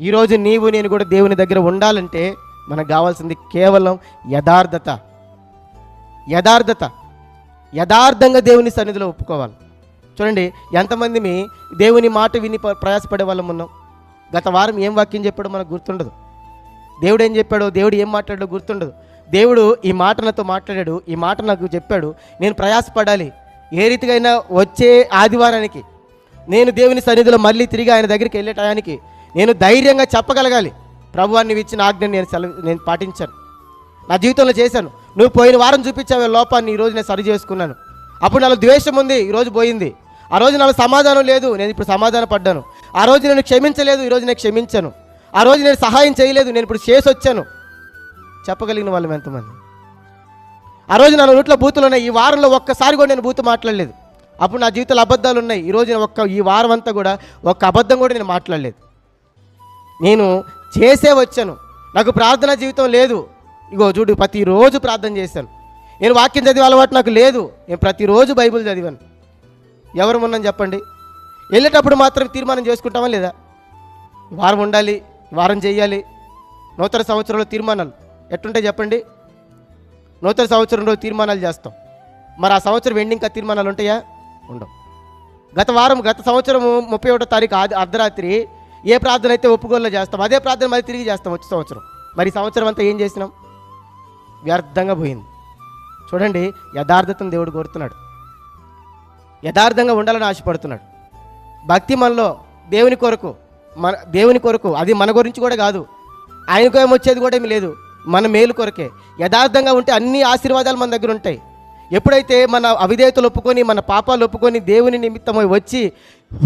ఈరోజు నీవు నేను కూడా దేవుని దగ్గర ఉండాలంటే మనకు కావాల్సింది కేవలం యథార్థత. యథార్థత. యథార్థంగా దేవుని సన్నిధిలో ఒప్పుకోవాలి. చూడండి ఎంతమంది మీ దేవుని మాట విని ప్రయాసపడే వాళ్ళం ఉన్నాం. గత వారం ఏం వాక్యం చెప్పాడో మనకు గుర్తుండదు. దేవుడు ఏం చెప్పాడో దేవుడు ఏం మాట్లాడాడో గుర్తుండదు. దేవుడు ఈ మాట నాతో మాట్లాడాడు ఈ మాట నాకు చెప్పాడు. నేను ప్రయాసపడాలి. ఏ రీతిగా వచ్చే ఆదివారానికి నేను దేవుని సన్నిధిలో మళ్ళీ తిరిగి ఆయన దగ్గరికి వెళ్ళే టయానికి నేను ధైర్యంగా చెప్పగలగాలి. ప్రభువాన్ని ఇచ్చిన ఆజ్ఞను నేను సెలవు నేను పాటించాను. నా జీవితంలో చేశాను. నువ్వు పోయిన వారం చూపించావే లోపాన్ని ఈరోజు నేను సరి చేసుకున్నాను. అప్పుడు నాలో ద్వేషం ఉంది ఈరోజు పోయింది. ఆ రోజు నాలో సమాధానం లేదు నేను ఇప్పుడు సమాధాన పడ్డాను. ఆ రోజు నేను క్షమించలేదు ఈరోజు నేను క్షమించాను. ఆ రోజు నేను సహాయం చేయలేదు నేను ఇప్పుడు చేసి వచ్చాను చెప్పగలిగిన వాళ్ళు ఎంతమంది? ఆ రోజు నా నోట్లో బూతులు ఉన్నాయి ఈ వారంలో ఒక్కసారి కూడా నేను బూతు మాట్లాడలేదు. అప్పుడు నా జీవితంలో అబద్ధాలు ఉన్నాయి ఈ రోజు ఒక్క ఈ వారం అంతా కూడా ఒక్క అబద్ధం కూడా నేను మాట్లాడలేదు. నేను చేసే వచ్చాను. నాకు ప్రార్థన జీవితం లేదు. ఇగో చూడు ప్రతిరోజు ప్రార్థన చేశాను. నేను వాక్యం చదివే అలవాటు నాకు లేదు. నేను ప్రతిరోజు బైబిల్ చదివాను. ఎవరు ఉన్నాను చెప్పండి. వెళ్ళేటప్పుడు మాత్రం తీర్మానం చేసుకుంటామా లేదా? వారం ఉండాలి వారం చేయాలి. నూతన సంవత్సరంలో తీర్మానాలు ఎట్టుంటాయి చెప్పండి? నూతన సంవత్సరంలో తీర్మానాలు చేస్తాం. మరి ఆ సంవత్సరం ఎండింగ్ ఇంకా తీర్మానాలు ఉంటాయా? ఉండవు. గత వారం గత సంవత్సరం ముప్పై ఒకటో తారీఖు అర్ధరాత్రి ఏ ప్రార్థన అయితే ఒప్పుకోలో చేస్తాం అదే ప్రార్థన మళ్ళీ తిరిగి చేస్తాం వచ్చే సంవత్సరం. మరి సంవత్సరం అంతా ఏం చేసినాం? వ్యర్థంగా పోయింది. చూడండి యథార్థతను దేవుడు కోరుతున్నాడు. యథార్థంగా ఉండాలని ఆశపడుతున్నాడు. భక్తి మనలో దేవుని కొరకు మన దేవుని కొరకు అది మన గురించి కూడా కాదు. ఆయనకు ఏమొచ్చేది కూడా ఏమి లేదు. మన మేలు కొరకే. యథార్థంగా ఉంటే అన్ని ఆశీర్వాదాలు మన దగ్గర ఉంటాయి. ఎప్పుడైతే మన అవిధేయతలు ఒప్పుకొని మన పాపాలు ఒప్పుకొని దేవుని నిమిత్తమై వచ్చి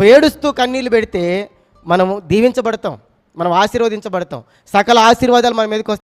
ఏడుస్తూ కన్నీళ్ళు పెడితే మనము దీవించబడతాం. మనం ఆశీర్వదించబడతాం. సకల ఆశీర్వాదాలు మన మీదకి